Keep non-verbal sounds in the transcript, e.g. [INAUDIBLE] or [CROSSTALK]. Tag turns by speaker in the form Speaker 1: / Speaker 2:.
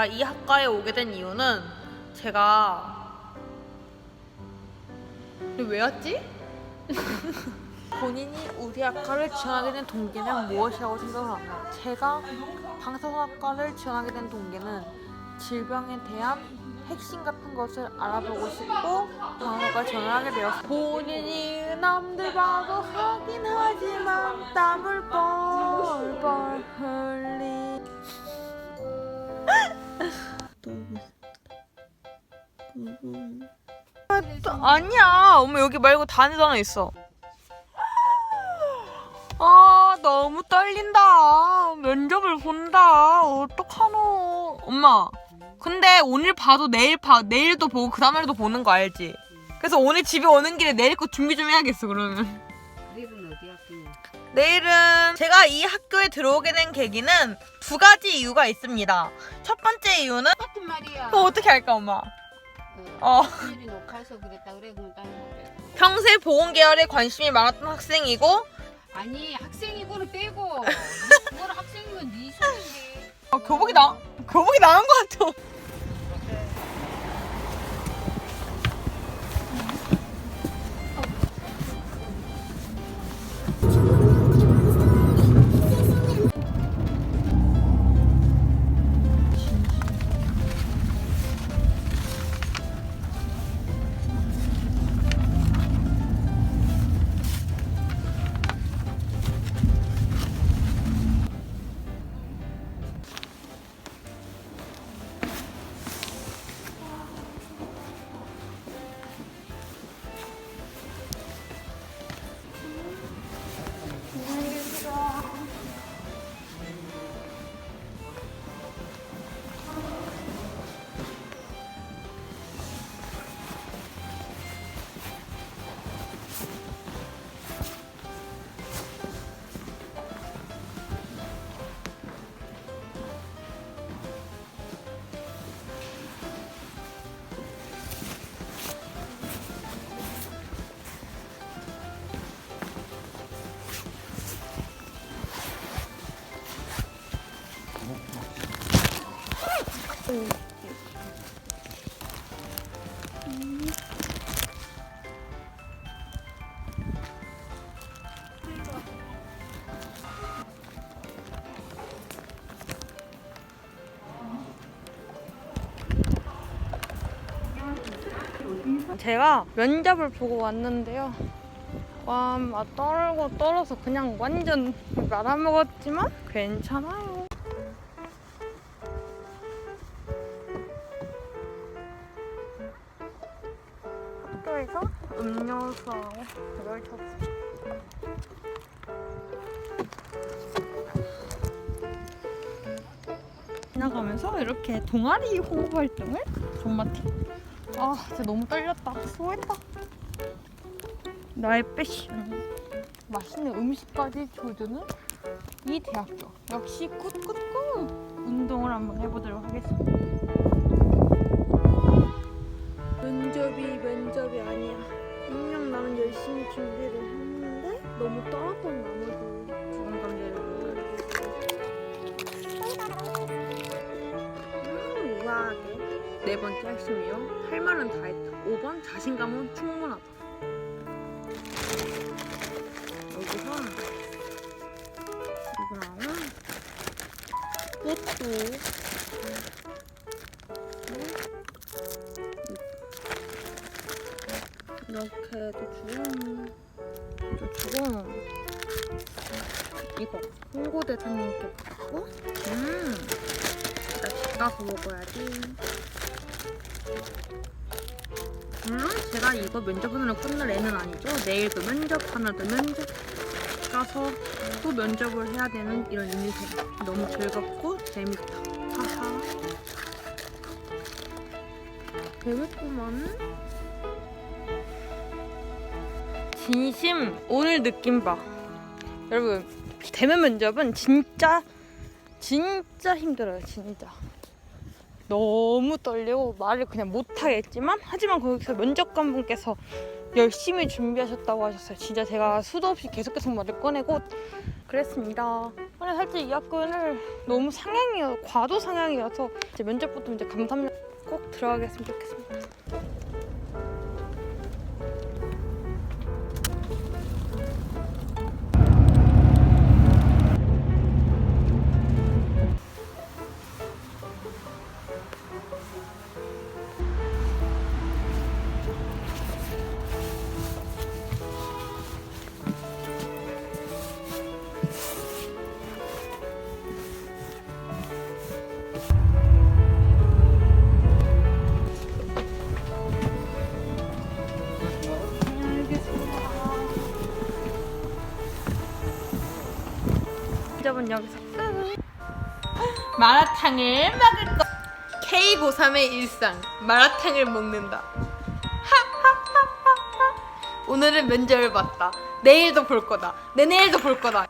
Speaker 1: 제가 이 학과에 오게 된 이유는 제가 왜 왔지? [LAUGHS] 본인이 우리 학과를 지원하게 된 동기는 무엇이라고 생각하나요? 제가 방송학과를 지원하게 된 동기는 질병에 대한 핵심 같은 것을 알아보고 싶고 방송학과 지원하게 되었어요. 본인이 남들 봐도 하긴 하지만 땀을 뻘뻘 흘리 아니야. 엄마 여기 말고 다른 하나 있어. 아 너무 떨린다. 면접을 본다. 어떡하노. 엄마 근데 오늘 봐도 내일 봐 내일도 보고 그 다음날도 보는 거 알지? 그래서 오늘 집에 오는 길에 내일 거 준비 좀 해야겠어 그러면.
Speaker 2: 내일은 어디 학교냐?
Speaker 1: 내일은 제가 이 학교에 들어오게 된 계기는 두 가지 이유가 있습니다. 첫 번째 이유는
Speaker 2: 같은 말이야.
Speaker 1: 또 어떻게 할까 엄마 어.
Speaker 2: 일이 녹화해서 그랬다 그래 그럼 난 그래.
Speaker 1: 평소에 보건 계열에 관심이 많았던 학생이고
Speaker 2: 아니 학생이고는 빼고 [LAUGHS] 그거는 학생이면 네 소리지.
Speaker 1: 어, 교복이 나 교복이 나은 것 같아. 제가 면접을 보고 왔는데요. 와, 막 떨고 떨어서 그냥 완전 말아먹었지만 괜찮아요. 학교에서 음료수하고 이걸 샀어요. 지나가면서 이렇게 동아리 홍보 활동을 존맛해. 아, 진짜 너무 떨렸다. 수고했다. 나의 패션. 맛있는 음식까지 줘주는 이 대학교. 역시 굿굿굿. 운동을 한번 해보도록 하겠습니다. 면접이 면접이 아니야. 분명 나는 열심히 준비를 했는데 너무 떨었던 나머지 부담감들을 음, 우아하게. 네 번째 핵심이요. 할 말은 다 했다. 5번 자신감은 충분하다. 여기서 이거랑 이렇게도 또 주고 이거 홍고 대사님께 받고 음. 나집 가서 먹어야지. 물론 제가 이거 면접하느라 끝날 애는 아니죠. 내일 도 면접, 하나도 면접 가서 또 면접을 해야 되는 이런 인생. 너무 즐겁고 재밌다. 하하. 재밌구만. 진심 오늘 느낌 봐. 여러분 대면 면접은 진짜 진짜 힘들어요. 진짜. 너무 떨리고 말을 그냥 못하겠지만 하지만 거기서 면접관 분께서 열심히 준비하셨다고 하셨어요. 진짜 제가 수도 없이 계속 계속 말을 꺼내고 그랬습니다. 오늘 살짝 이 학교를 너무 상향이어 과도 상향이어서 이제 면접부터 이제 감탄 꼭 들어가겠으면 좋겠습니다. 면접은 여기서 끝. 마라탕을 먹을 거. K 고3의 일상 마라탕을 먹는다. 오늘은 면접을 봤다. 내일도 볼 거다. 내내일도 볼 거다.